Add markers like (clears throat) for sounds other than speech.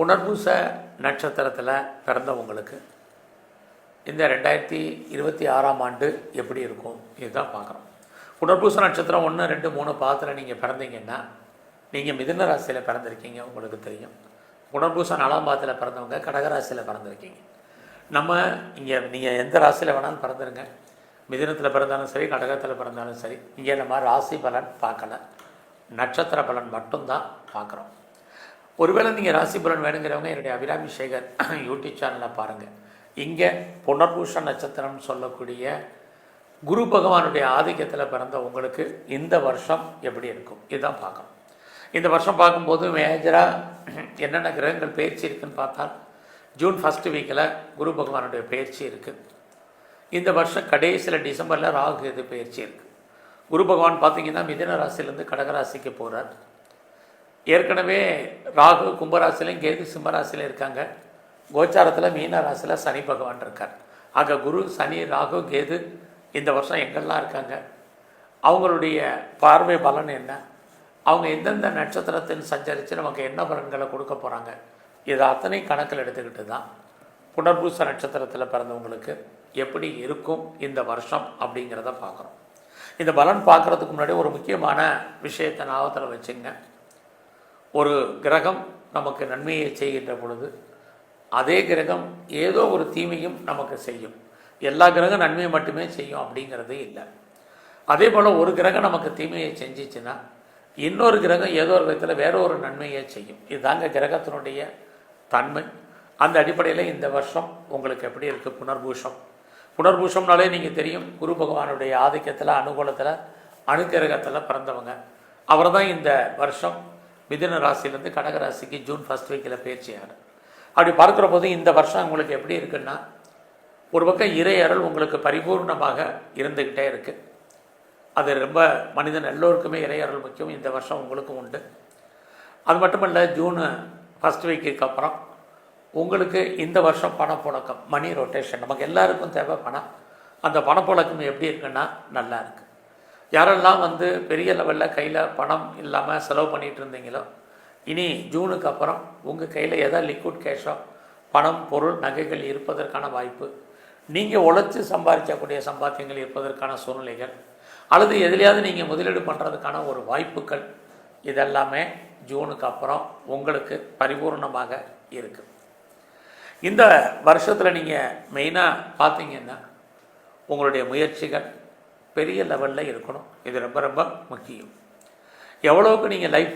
புனர்பூச நட்சத்திரத்தில் பிறந்தவங்களுக்கு இந்த ரெண்டாயிரத்தி இருபத்தி ஆறாம் ஆண்டு எப்படி இருக்கும்? இதுதான் பார்க்குறோம். புனர்பூச நட்சத்திரம் ஒன்று ரெண்டு மூணு பாதத்தில் நீங்கள் பிறந்தீங்கன்னா நீங்கள் மிதுன ராசியில் பிறந்திருக்கீங்க உங்களுக்கு தெரியும். புனர்பூச நாலாம் பாதத்தில் பிறந்தவங்க கடகராசியில் பிறந்திருக்கீங்க. நம்ம இங்கே நீங்கள் எந்த ராசியில் வேணாலும் பிறந்துருங்க. மிதுனத்தில் பிறந்தாலும் சரி கடகத்தில் பிறந்தாலும் சரி இங்கே நம்ம ராசி பலன் பார்க்கல. நட்சத்திர பலன் மட்டும்தான் பார்க்குறோம். ஒருவேளை நீங்கள் ராசிபுரன் வேணுங்கிறவங்க என்னுடைய அபிராமி சேகர் (clears throat) யூடியூப் சேனலை பாருங்கள் இங்கே புனர்பூஷ நட்சத்திரம் சொல்லக்கூடிய குரு பகவானுடைய ஆதிக்கத்தில் பிறந்த உங்களுக்கு இந்த வருஷம் எப்படி இருக்கும்? இதுதான் பார்க்கணும். இந்த வருஷம் பார்க்கும்போது மேஜராக (clears throat) என்னென்ன கிரகங்கள் பயிற்சி இருக்குதுன்னு பார்த்தால் ஜூன் ஃபஸ்ட்டு வீக்கில் குரு பகவானுடைய பயிற்சி இருக்குது இந்த வருஷம் கடைசியில் டிசம்பரில் ராகு இது பயிற்சி இருக்குது குரு பகவான் பார்த்தீங்கன்னா மிதன ராசிலேருந்து கடகராசிக்கு போகிறார் ஏற்கனவே ராகு கும்பராசிலையும் கேது சிம்மராசிலையும் இருக்காங்க. கோச்சாரத்தில் மீன ராசியில் சனி பகவான் இருக்கார். ஆக குரு சனி ராகு கேது இந்த வருஷம் எங்கெல்லாம் இருக்காங்க? அவங்களுடைய பார்வை பலன் என்ன? அவங்க எந்தெந்த நட்சத்திரத்தில் சஞ்சரித்து நமக்கு என்ன பலன்களை கொடுக்க போகிறாங்க இதை அத்தனை கணக்கில் எடுத்துக்கிட்டு தான் புனர்பூச நட்சத்திரத்தில் பிறந்தவங்களுக்கு எப்படி இருக்கும் இந்த வருஷம் அப்படிங்கிறத பார்க்குறோம். இந்த பலன் பார்க்குறதுக்கு முன்னாடி ஒரு முக்கியமான விஷயத்தை ஞாபகத்தில் வச்சுங்க. ஒரு கிரகம் நமக்கு நன்மையை செய்கின்ற பொழுது அதே கிரகம் ஏதோ ஒரு தீமையும் நமக்கு செய்யும். எல்லா கிரகம் நன்மையை மட்டுமே செய்யும் அப்படிங்கிறது இல்லை. அதே போல் ஒரு கிரகம் நமக்கு தீமையை செஞ்சிச்சுன்னா இன்னொரு கிரகம் ஏதோ ஒரு விதத்தில் வேற ஒரு நன்மையை செய்யும். இதுதாங்க கிரகத்தினுடைய தன்மை. அந்த அடிப்படையில் இந்த வருஷம் உங்களுக்கு எப்படி இருக்குது புனர்பூஷம். புனர்பூஷம்னாலே நீங்கள் தெரியும் குரு பகவானுடைய ஆதிக்கத்தில் அனுகூலத்தில் அணுக்கிரகத்தில் பிறந்தவங்க. அவர் தான் இந்த வருஷம் மிதுன ராசியிலேருந்து கடக ராசிக்கு ஜூன் ஃபர்ஸ்ட் வீக்கில் பயிற்சியார் அப்படி பார்க்குற போது இந்த வருஷம் உங்களுக்கு எப்படி இருக்குன்னா ஒரு பக்கம் இறை அருள் உங்களுக்கு பரிபூர்ணமாக இருந்துக்கிட்டே இருக்குது அது ரொம்ப மனிதன் எல்லோருக்குமே இறை அருள் முக்கியம் இந்த வருஷம் உங்களுக்கும் உண்டு. அது மட்டுமல்ல ஜூனு ஃபஸ்ட் வீக்குக்கு அப்புறம் உங்களுக்கு இந்த வருஷம் பணப்புழக்கம் மணி ரொட்டேஷன் நமக்கு எல்லாருக்கும் தேவை பணம். அந்த பணப்புழக்கம் எப்படி இருக்குன்னா நல்லா இருக்குது யாரெல்லாம் வந்து பெரிய லெவலில் கையில் பணம் இல்லாமல் செலவு பண்ணிகிட்டு இருந்தீங்களோ இனி ஜூனுக்கு அப்புறம் உங்கள் கையில் எதாவது லிக்விட் கேஷோ பணம் பொருள் நகைகள் இருப்பதற்கான வாய்ப்பு நீங்கள் உழைச்சி சம்பாதிக்கக்கூடிய சம்பாத்தியங்கள் இருப்பதற்கான சூழ்நிலைகள் அல்லது எதுலையாவது நீங்கள் முதலீடு பண்ணுறதுக்கான ஒரு வாய்ப்புகள் இதெல்லாமே ஜூனுக்கு அப்புறம் உங்களுக்கு பரிபூர்ணமாக இருக்குது இந்த வருஷத்தில் நீங்கள் மெயினாக பார்த்தீங்கன்னா உங்களுடைய முயற்சிகள் பெரிய லெவலில் இருக்கணும். இது ரொம்ப ரொம்ப முக்கியம். எவ்வளோவுக்கு நீங்கள் லைஃப்